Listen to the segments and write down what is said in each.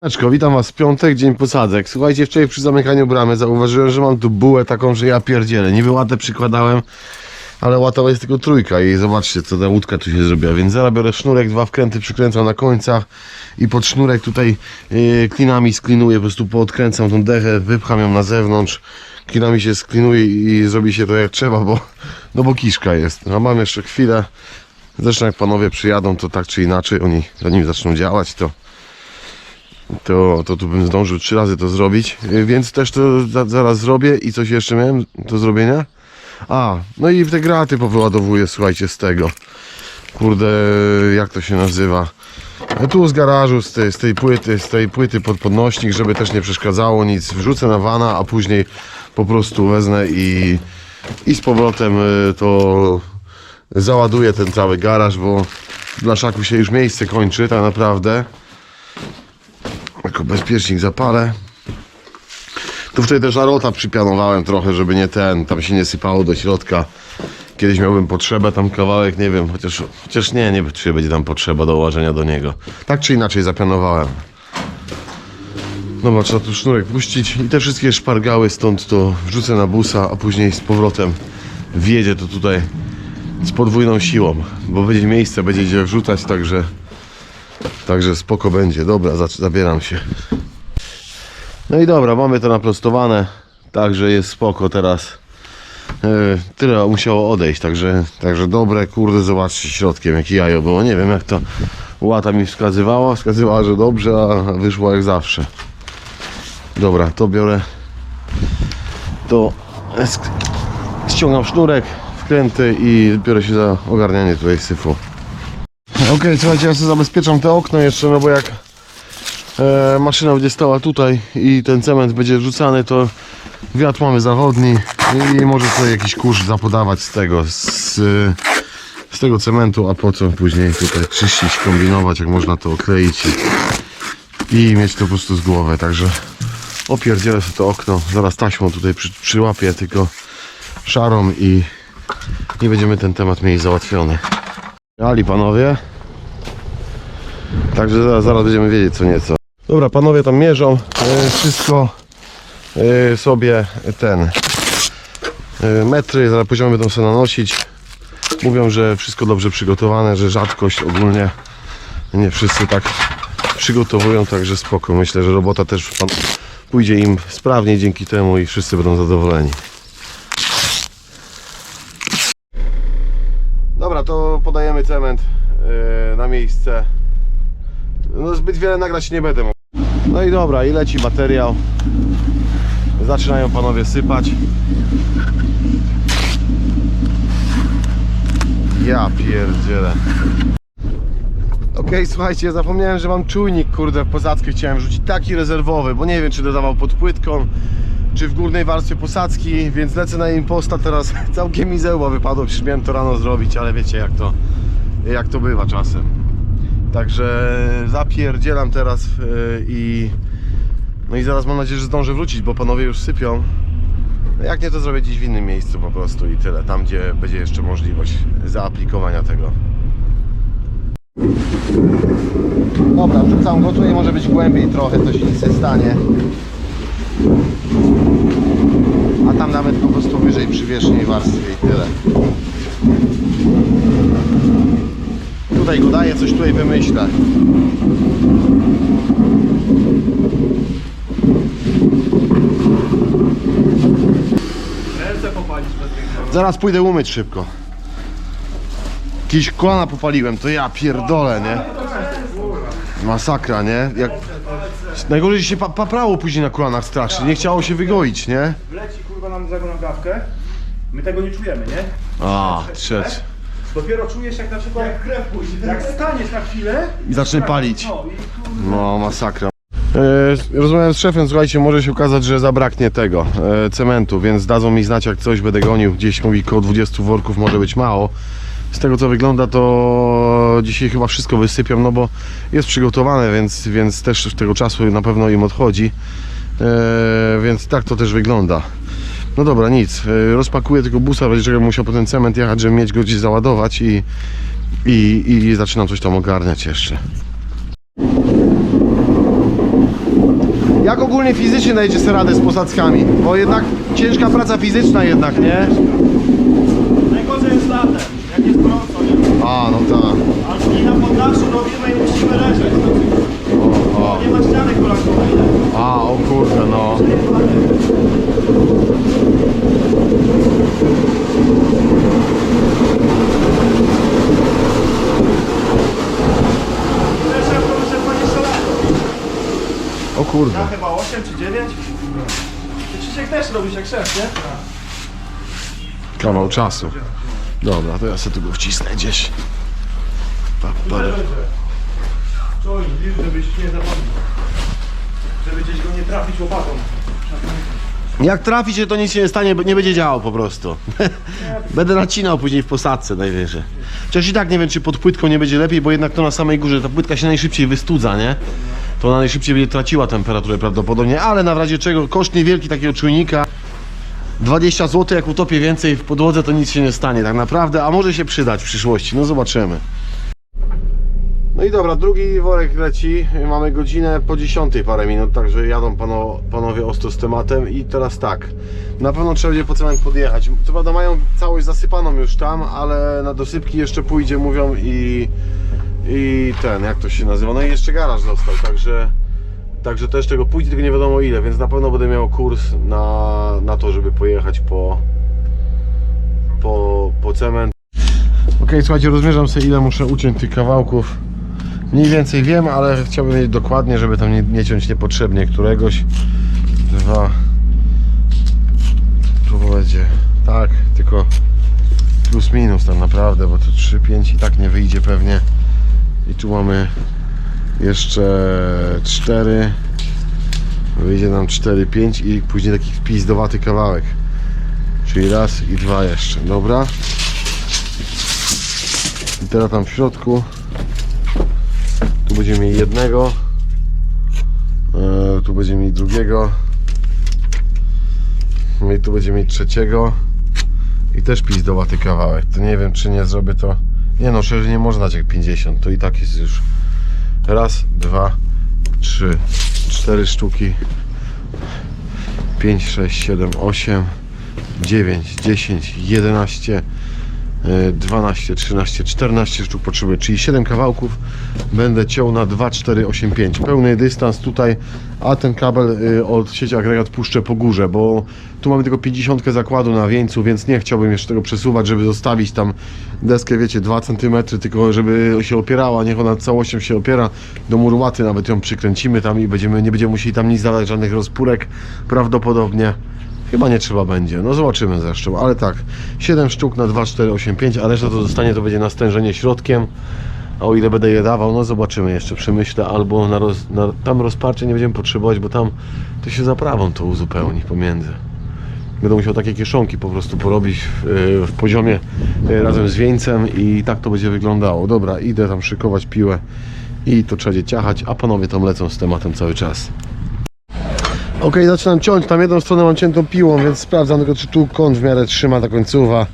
Siemaneczko, witam was w piątek, dzień posadzek. Słuchajcie, wczoraj przy zamykaniu bramy zauważyłem, że mam tu bułę taką, że ja pierdzielę. Niby łatę przykładałem, ale łata jest tylko trójka i zobaczcie, co ta łódka tu się zrobiła. Więc zaraz biorę sznurek, dwa wkręty przykręcam na końcach i pod sznurek tutaj yy, klinami sklinuję, po prostu poodkręcam tą dechę, wypcham ją na zewnątrz. Klinami się sklinuje i zrobi się to jak trzeba, bo, no bo kiszka jest. A mam jeszcze chwilę. Zresztą jak panowie przyjadą, to tak czy inaczej, oni zanim zaczną działać, to to, to tu bym zdążył trzy razy to zrobić, więc też to za, zaraz zrobię i coś jeszcze miałem do zrobienia. A, no i te graty powyładowuję, słuchajcie, z tego. Kurde, jak to się nazywa? No Tu z garażu, z tej, z tej płyty, z tej płyty pod podnośnik, żeby też nie przeszkadzało nic. Wrzucę na wana, a później po prostu wezmę i, i z powrotem y, to załaduję ten cały garaż, bo w blaszaku się już miejsce kończy tak naprawdę. Jako bezpiecznik zapalę. Tu wtedy też arota przypianowałem trochę, żeby nie ten, tam się nie sypało do środka. Kiedyś miałbym potrzebę tam kawałek, nie wiem, chociaż, chociaż nie, nie czy będzie tam potrzeba do ułożenia do niego. Tak czy inaczej zapianowałem. Dobra, trzeba tu sznurek puścić i te wszystkie szpargały stąd to wrzucę na busa, a później z powrotem wjedzie to tutaj z podwójną siłą, bo będzie miejsce, będzie gdzie wrzucać, także Także spoko będzie. Dobra, zabieram się. No i dobra, mamy to naprostowane. Także jest spoko teraz. Yy, tyle musiało odejść, także, także dobre, kurde, zobaczcie środkiem jakie jajo było. Nie wiem jak to łata mi wskazywała. Wskazywała, że dobrze, a wyszło jak zawsze. Dobra, to biorę. To ściągam sznurek, wkręty i biorę się za ogarnianie tutaj syfu. Okej, słuchajcie, ja sobie zabezpieczam te okno jeszcze, no bo jak e, maszyna będzie stała tutaj i ten cement będzie rzucany, to wiatr mamy zachodni i może sobie jakiś kurz zapodawać z tego, z, z tego cementu, a po co później tutaj czyścić, kombinować, jak można to okleić i, i mieć to po prostu z głowy, także opierdzielę sobie to okno, zaraz taśmą tutaj przy, przyłapię tylko szarą i, i będziemy ten temat mieli załatwiony. Ali panowie. Także zaraz, zaraz będziemy wiedzieć co nieco. Dobra, panowie tam mierzą. e, Wszystko e, sobie ten e, metry, zaraz poziomy będą sobie nanosić. Mówią, że wszystko dobrze przygotowane, że rzadkość ogólnie nie wszyscy tak przygotowują, także spoko. Myślę, że robota też pójdzie im sprawniej dzięki temu i wszyscy będą zadowoleni. Dobra, to podajemy cement na miejsce. No zbyt wiele nagrać nie będę mógł. No i dobra, i leci materiał. Zaczynają panowie sypać. Ja pierdzielę. Okej, słuchajcie, zapomniałem, że mam czujnik, kurde, w posadzkę chciałem rzucić taki rezerwowy, bo nie wiem, czy dodawał pod płytką, czy w górnej warstwie posadzki, więc lecę na imposta teraz. Całkiem mi zełba wypadło, przecież miałem to rano zrobić, ale wiecie jak to, jak to bywa czasem. Także zapierdzielam teraz yy, i no i zaraz mam nadzieję, że zdążę wrócić, bo panowie już sypią. No Jak nie, to zrobię gdzieś w innym miejscu po prostu i tyle, tam gdzie będzie jeszcze możliwość zaaplikowania tego. Dobra, wrzucam go, tutaj może być głębiej trochę, to się nic nie stanie. A tam nawet po prostu wyżej przy wierzchniej warstwie i tyle. Tutaj go daję, coś tutaj wymyślę. Zaraz pójdę umyć szybko. Jakieś kolana popaliłem, to ja pierdolę, nie? Masakra, nie? Jak... Najgorzej się pa paprało później na kolanach strasznie, nie chciało się wygoić, nie? Wleci kurwa nam za nagawkę, my tego nie czujemy, nie? A, trzeci. Dopiero czujesz jak na przykład jak krew pójdzie. Jak staniesz na chwilę I zacznie palić. no i No, masakra. E, rozmawiałem z szefem, słuchajcie, może się okazać, że zabraknie tego e, cementu, więc dadzą mi znać, jak coś będę gonił. Gdzieś mówi koło 20 worków może być mało. Z tego co wygląda, to dzisiaj chyba wszystko wysypią, no bo jest przygotowane, więc, więc też tego czasu na pewno im odchodzi. E, więc tak to też wygląda. No dobra, nic. E, rozpakuję tego busa, będzie czego musiał po ten cement jechać, żeby mieć go gdzieś załadować i, i, i zaczynam coś tam ogarniać jeszcze. Jak ogólnie fizycznie dajecie sobie radę z posadzkami? Bo jednak ciężka praca fizyczna jednak, nie? Najgorzej jest latem, jak jest gorąco, nie? A, no tak. I na poddaszu robimy i musimy leżeć. O. Nie ma. A, o kurde, no. Też jak to wyszedł 20 lat. O kurde. Ja chyba 8 czy 9. Ty Krzysiek też robisz jak szef, nie? Kawał czasu. Dobra, to ja sobie tu go wcisnę gdzieś. Pa, Czuj, żebyś nie zapomniał. Żeby gdzieś go nie trafić łopatą. Jak traficie, to nic się nie stanie, nie będzie działał po prostu. Będę nacinał później w posadce najwyżej. Chociaż i tak nie wiem, czy pod płytką nie będzie lepiej, bo jednak to na samej górze, ta płytka się najszybciej wystudza, nie? To ona najszybciej będzie traciła temperaturę prawdopodobnie, ale na razie czego, koszt niewielki takiego czujnika. 20 zł, jak utopię więcej w podłodze, to nic się nie stanie tak naprawdę, a może się przydać w przyszłości, no zobaczymy. No i dobra, drugi worek leci. Mamy godzinę po 10 parę minut, także jadą pano, panowie ostro z tematem. I teraz tak, na pewno trzeba będzie po cement podjechać. Co prawda mają całość zasypaną już tam, ale na dosypki jeszcze pójdzie, mówią i, i ten, jak to się nazywa. No i jeszcze garaż został, także, także też tego pójdzie, tylko nie wiadomo ile, więc na pewno będę miał kurs na, na to, żeby pojechać po, po, po cement. Ok, słuchajcie, rozmierzam sobie ile muszę uciąć tych kawałków. Mniej więcej wiem, ale chciałbym wiedzieć dokładnie, żeby tam nie, nie ciąć niepotrzebnie któregoś. Dwa. Tu będzie. Tak, tylko plus minus tak naprawdę, bo to 3, 5 i tak nie wyjdzie pewnie. I tu mamy jeszcze 4. Wyjdzie nam 4, 5 i później taki wpizdowaty kawałek. Czyli raz i dwa jeszcze, dobra? I teraz tam w środku tu będziemy mieli jednego. E, tu będziemy mieli drugiego. No i tu będziemy mieli trzeciego. I też pizdowaty kawałek. To nie wiem, czy nie zrobię to. Nie no, szczerze nie można dać jak 50. To i tak jest już. Raz, dwa, trzy, cztery sztuki. 5, 6, 7, 8, 9, 10, 11, e, 12, 13, 14 sztuk potrzebuję, czyli 7 kawałków będę ciął na 2, 4, 8, 5. Pełny dystans tutaj, a ten kabel y, od sieci agregat puszczę po górze, bo tu mamy tylko 50 zakładu na wieńcu, więc nie chciałbym jeszcze tego przesuwać, żeby zostawić tam deskę, wiecie, 2 cm, tylko żeby się opierała, niech ona całością się opiera. Do murłaty nawet ją przykręcimy tam i będziemy, nie będziemy musieli tam nic dodać, żadnych rozpórek prawdopodobnie. Chyba nie trzeba będzie, no zobaczymy zresztą, ale tak, 7 sztuk na 2, 4, 8, 5, a reszta to zostanie, to będzie na stężenie środkiem, a o ile będę je dawał, no zobaczymy jeszcze, przemyślę, albo na, roz, na tam rozparcie nie będziemy potrzebować, bo tam to się zaprawą to uzupełni pomiędzy. Będę musiał takie kieszonki po prostu porobić w, y, w poziomie y, razem z wieńcem i tak to będzie wyglądało. Dobra, idę tam szykować piłę i to trzeba ciachać, a panowie tam lecą z tematem cały czas. Ok, zaczynam ciąć. Tam jedną stronę mam ciętą piłą, więc sprawdzam tylko, czy tu kąt w miarę trzyma ta końcowa.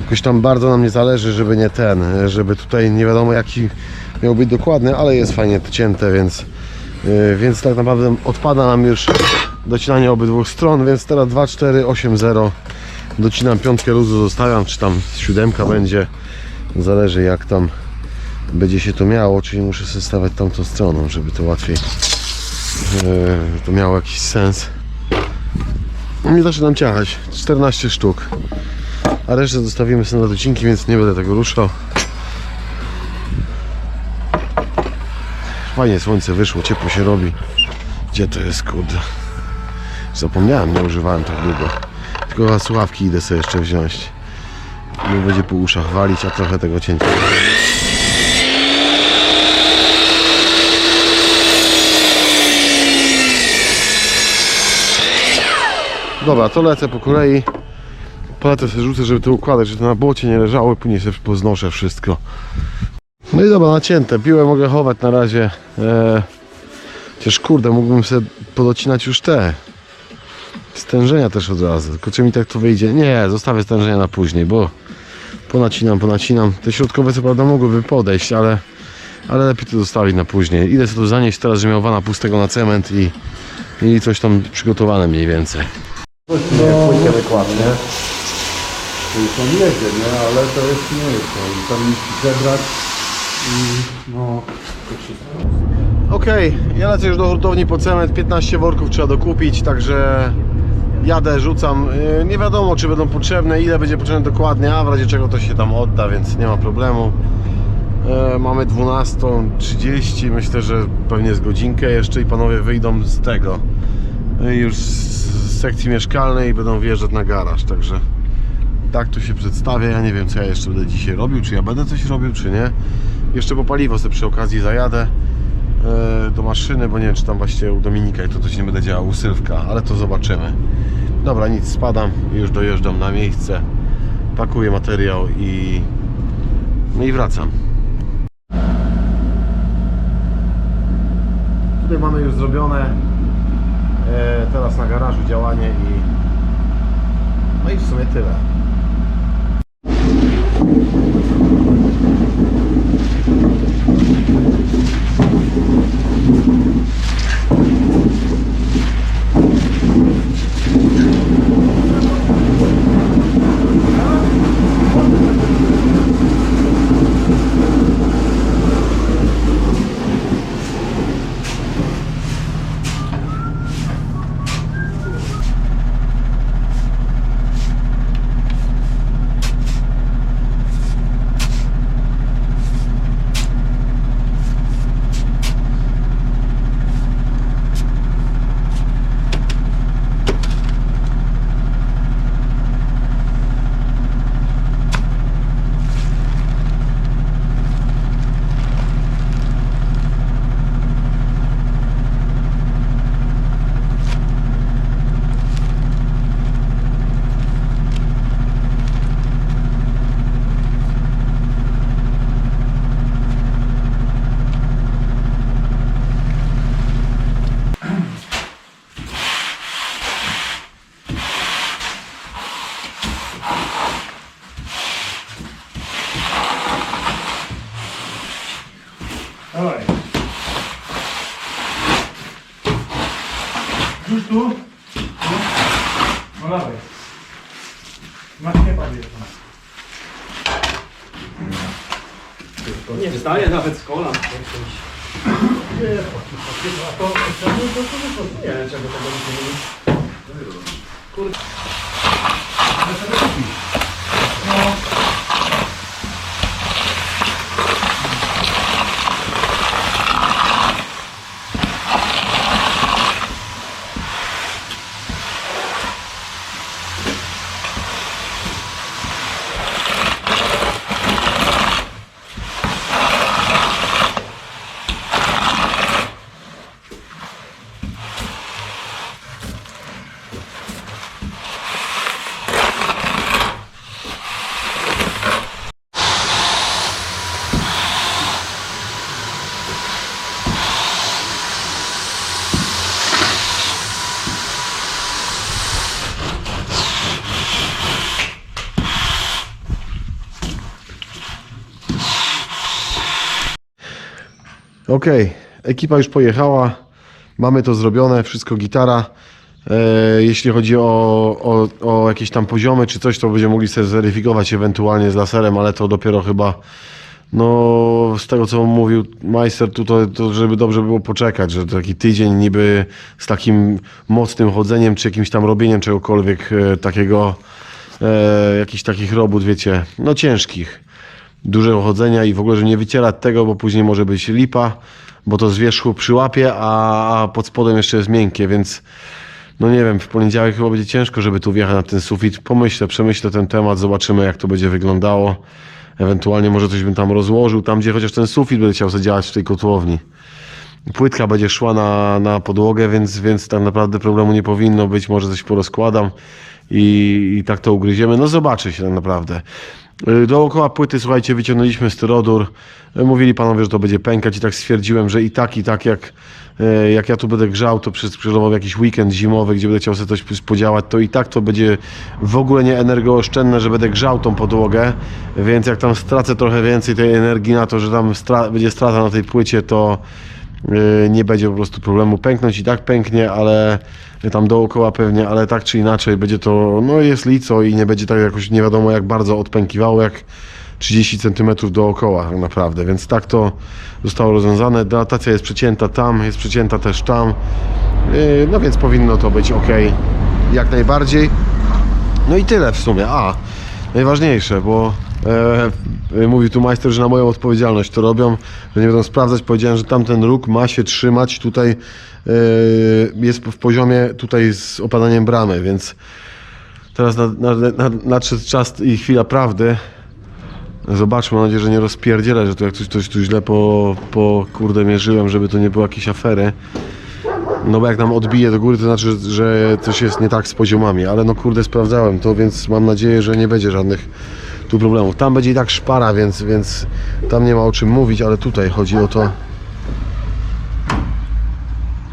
Jakoś tam bardzo nam nie zależy, żeby nie ten, żeby tutaj nie wiadomo jaki miał być dokładny, ale jest fajnie to cięte, więc, yy, więc tak naprawdę odpada nam już docinanie obydwu stron, więc teraz 2, 4, 8, 0. Docinam piątkę luzu, zostawiam, czy tam siódemka będzie. Zależy jak tam będzie się to miało, czyli muszę sobie stawiać tamtą stroną, żeby to łatwiej to miało jakiś sens. No i zaczynam ciachać. 14 sztuk. A resztę zostawimy sobie na docinki, więc nie będę tego ruszał. Fajnie słońce wyszło, ciepło się robi. Gdzie to jest, kurde? Zapomniałem, nie używałem tak długo. Tylko słuchawki idę sobie jeszcze wziąć. Nie będzie po uszach walić, a trochę tego cięcia. Dobra, to lecę po kolei. Paletę sobie rzucę, żeby to układać, żeby to na błocie nie leżało i później sobie poznoszę wszystko. No i dobra, nacięte. Piłę mogę chować na razie. Eee, chociaż kurde, mógłbym sobie podocinać już te stężenia też od razu. Tylko czy mi tak to wyjdzie? Nie, zostawię stężenia na później, bo ponacinam, ponacinam. Te środkowe co prawda mogłyby podejść, ale, ale lepiej to zostawić na później. Idę sobie tu zanieść teraz, że miał wana pustego na cement i, i coś tam przygotowane mniej więcej. No, płytkę wykład, nie? To nie jedzie, nie? Ale to jest nie jest to. I Tam zebrać i no... Okej, ja lecę już do hurtowni po cement, 15 worków trzeba dokupić, także jadę, rzucam. Yy, Nie wiadomo czy będą potrzebne, ile będzie potrzebne dokładnie, a w razie czego to się tam odda, więc nie ma problemu. Yy, Mamy 12.30, myślę, że pewnie z godzinkę jeszcze i panowie wyjdą z tego. Yy, Już z sekcji mieszkalnej będą wjeżdżać na garaż, także tak to się przedstawia. Ja nie wiem co ja jeszcze będę dzisiaj robił, czy ja będę coś robił, czy nie. Jeszcze po paliwo sobie przy okazji zajadę e, do maszyny, bo nie wiem czy tam właśnie u Dominika i to coś nie będę działał, u Sylwka, ale to zobaczymy. Dobra, nic, spadam już dojeżdżam na miejsce, pakuję materiał i no i wracam. Tutaj mamy już zrobione teraz na garażu działanie i no i w sumie tyle. Dawaj. Już tu? No, no dawaj. Masz nie padnie. Nie wstaje nawet z kolan. Nie, to, to, to, to, to, to, nie wiem czego tego nie. Kurde. Ale sobie kupić. Okej, ekipa już pojechała, mamy to zrobione, wszystko gitara. E, jeśli chodzi o, o, o jakieś tam poziomy czy coś, to będziemy mogli sobie zweryfikować ewentualnie z laserem, ale to dopiero chyba, no z tego co mówił majster, tu to, to żeby dobrze było poczekać, że taki tydzień niby z takim mocnym chodzeniem czy jakimś tam robieniem czegokolwiek e, takiego, e, jakichś takich robót, wiecie, no ciężkich dużego chodzenia i w ogóle, że nie wycierać tego, bo później może być lipa, bo to z wierzchu przyłapie, a pod spodem jeszcze jest miękkie, więc no nie wiem, w poniedziałek chyba będzie ciężko, żeby tu wjechać na ten sufit. Pomyślę, przemyślę ten temat, zobaczymy jak to będzie wyglądało. Ewentualnie może coś bym tam rozłożył, tam gdzie chociaż ten sufit będę chciał zadziałać w tej kotłowni. Płytka będzie szła na, na podłogę, więc, więc tak naprawdę problemu nie powinno być. Może coś porozkładam i, i tak to ugryziemy. No zobaczy się tak naprawdę. Y, Dookoła płyty, słuchajcie, wyciągnęliśmy styrodur. Y, Mówili panowie, że to będzie pękać i tak stwierdziłem, że i tak, i tak jak, y, jak ja tu będę grzał, to przez przykładowo jakiś weekend zimowy, gdzie będę chciał sobie coś podziałać, to i tak to będzie w ogóle nie energooszczędne, że będę grzał tą podłogę, więc jak tam stracę trochę więcej tej energii na to, że tam stra będzie strata na tej płycie, to nie będzie po prostu problemu pęknąć i tak pęknie, ale tam dookoła pewnie, ale tak czy inaczej będzie to, no jest lico i nie będzie tak jakoś nie wiadomo jak bardzo odpękiwało, jak 30 cm dookoła tak naprawdę, więc tak to zostało rozwiązane. Dilatacja jest przecięta tam, jest przecięta też tam, yy, no więc powinno to być ok, jak najbardziej. No i tyle w sumie. A, najważniejsze, bo e, mówił tu majster, że na moją odpowiedzialność to robią, że nie będą sprawdzać. Powiedziałem, że tamten róg ma się trzymać tutaj, e, jest w poziomie tutaj z opadaniem bramy, więc teraz nad, nad, nad, nadszedł czas i chwila prawdy. Zobaczmy, mam nadzieję, że nie rozpierdzielę, że tu jak coś, coś tu źle po, po kurde mierzyłem, żeby to nie było jakieś afery. No bo jak nam odbije do góry, to znaczy, że coś jest nie tak z poziomami, ale no kurde sprawdzałem to, więc mam nadzieję, że nie będzie żadnych tu problemów. Tam będzie i tak szpara, więc, więc tam nie ma o czym mówić, ale tutaj chodzi o to.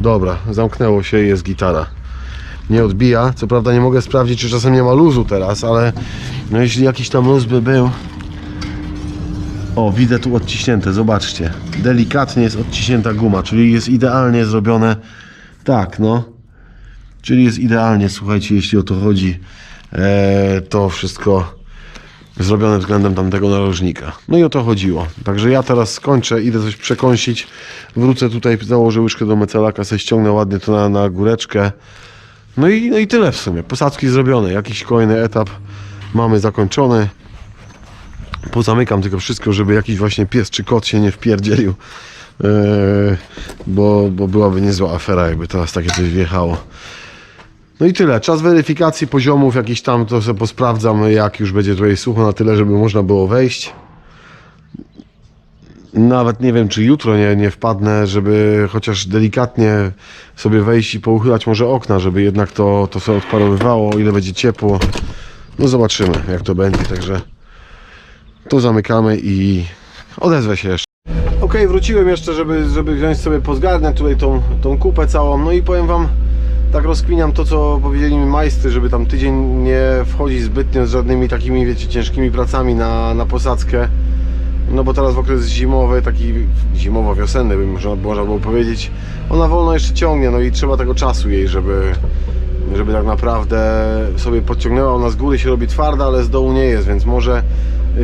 Dobra, zamknęło się i jest gitara. Nie odbija, co prawda nie mogę sprawdzić, czy czasem nie ma luzu teraz, ale no jeśli jakiś tam luz by był, o, widzę tu odciśnięte, zobaczcie. Delikatnie jest odciśnięta guma, czyli jest idealnie zrobione. Tak, no. Czyli jest idealnie, słuchajcie, jeśli o to chodzi. E, to wszystko zrobione względem tamtego narożnika. No i o to chodziło. Także ja teraz skończę, idę coś przekąsić. Wrócę tutaj, założę łyżkę do mecelaka, sobie ściągnę ładnie to na, na góreczkę. No i, no i tyle w sumie. Posadzki zrobione. Jakiś kolejny etap mamy zakończony pozamykam tylko wszystko, żeby jakiś właśnie pies czy kot się nie wpierdzielił. Yy, bo, bo byłaby niezła afera, jakby teraz takie coś wjechało. No i tyle. Czas weryfikacji poziomów jakiś tam, to sobie posprawdzam, jak już będzie tutaj sucho na tyle, żeby można było wejść. Nawet nie wiem, czy jutro nie, nie wpadnę, żeby chociaż delikatnie sobie wejść i pouchylać może okna, żeby jednak to, to sobie odparowywało, ile będzie ciepło. No zobaczymy, jak to będzie, także tu zamykamy i odezwę się jeszcze. Ok, wróciłem jeszcze, żeby, żeby wziąć sobie pozgarniać tutaj tą, tą kupę całą. No i powiem Wam, tak rozkminiam to, co powiedzieli mi majstry, żeby tam tydzień nie wchodzić zbytnio z żadnymi takimi, wiecie, ciężkimi pracami na, na posadzkę. No bo teraz w okres zimowy, taki zimowo-wiosenny, bym można, można było powiedzieć, ona wolno jeszcze ciągnie, no i trzeba tego czasu jej, żeby, żeby tak naprawdę sobie podciągnęła. Ona z góry się robi twarda, ale z dołu nie jest, więc może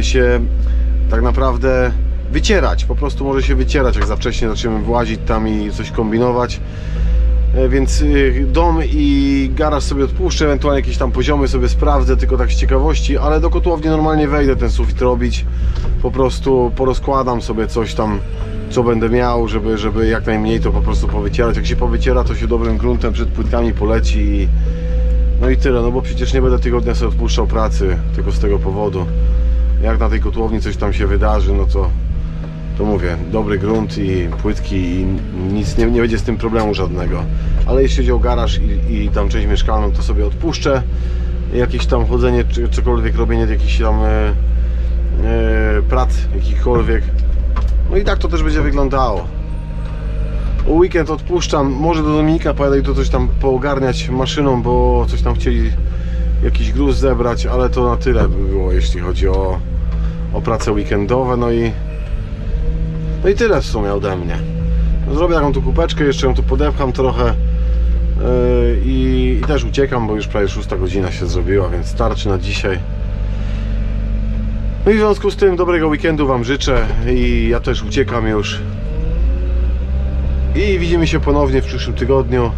się tak naprawdę wycierać. Po prostu może się wycierać, jak za wcześnie zaczniemy włazić tam i coś kombinować. E, Więc y, dom i garaż sobie odpuszczę, ewentualnie jakieś tam poziomy sobie sprawdzę, tylko tak z ciekawości, ale do kotłowni normalnie wejdę ten sufit robić. Po prostu porozkładam sobie coś tam, co będę miał, żeby, żeby jak najmniej to po prostu powycierać. Jak się powyciera, to się dobrym gruntem przed płytkami poleci i no i tyle, no bo przecież nie będę tygodnia sobie odpuszczał pracy, tylko z tego powodu. Jak na tej kotłowni coś tam się wydarzy, no to to mówię, dobry grunt i płytki i nic nie, nie będzie z tym problemu żadnego. Ale jeśli chodzi o garaż i, i tam część mieszkalną, to sobie odpuszczę. Jakieś tam chodzenie, czy cokolwiek, robienie jakichś tam e, e, prac jakichkolwiek. No i tak to też będzie wyglądało. Weekend odpuszczam, może do Dominika pojadę i to coś tam poogarniać maszyną, bo coś tam chcieli jakiś gruz zebrać, ale to na tyle by było, jeśli chodzi o, o prace weekendowe. No i no i tyle w sumie ode mnie. Zrobię taką tu kupeczkę, jeszcze ją tu podepcham trochę yy, i, też uciekam, bo już prawie 6 godzina się zrobiła, więc starczy na dzisiaj. No i w związku z tym dobrego weekendu Wam życzę i ja też uciekam już. I widzimy się ponownie w przyszłym tygodniu.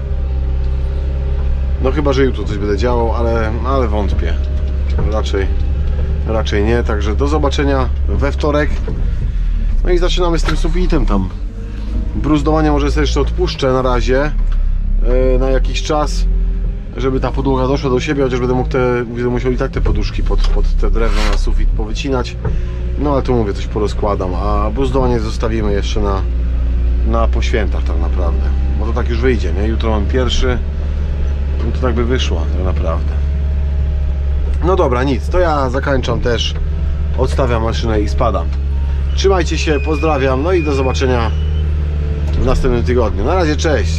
No chyba, że jutro coś będę działał, ale, ale wątpię. Raczej, raczej nie, także do zobaczenia we wtorek. No i zaczynamy z tym sufitem tam. Bruzdowanie może sobie jeszcze odpuszczę na razie yy, na jakiś czas, żeby ta podłoga doszła do siebie, chociaż będę mógł te, będę musiał i tak te poduszki pod, pod te drewno na sufit powycinać. No ale tu mówię, coś porozkładam, a bruzdowanie zostawimy jeszcze na, na tak naprawdę. Bo to tak już wyjdzie, nie? Jutro mam pierwszy, no to tak by wyszło tak naprawdę. No dobra, nic, to ja zakończam też, odstawiam maszynę i spadam. Trzymajcie się, pozdrawiam, no i do zobaczenia w następnym tygodniu. Na razie, cześć!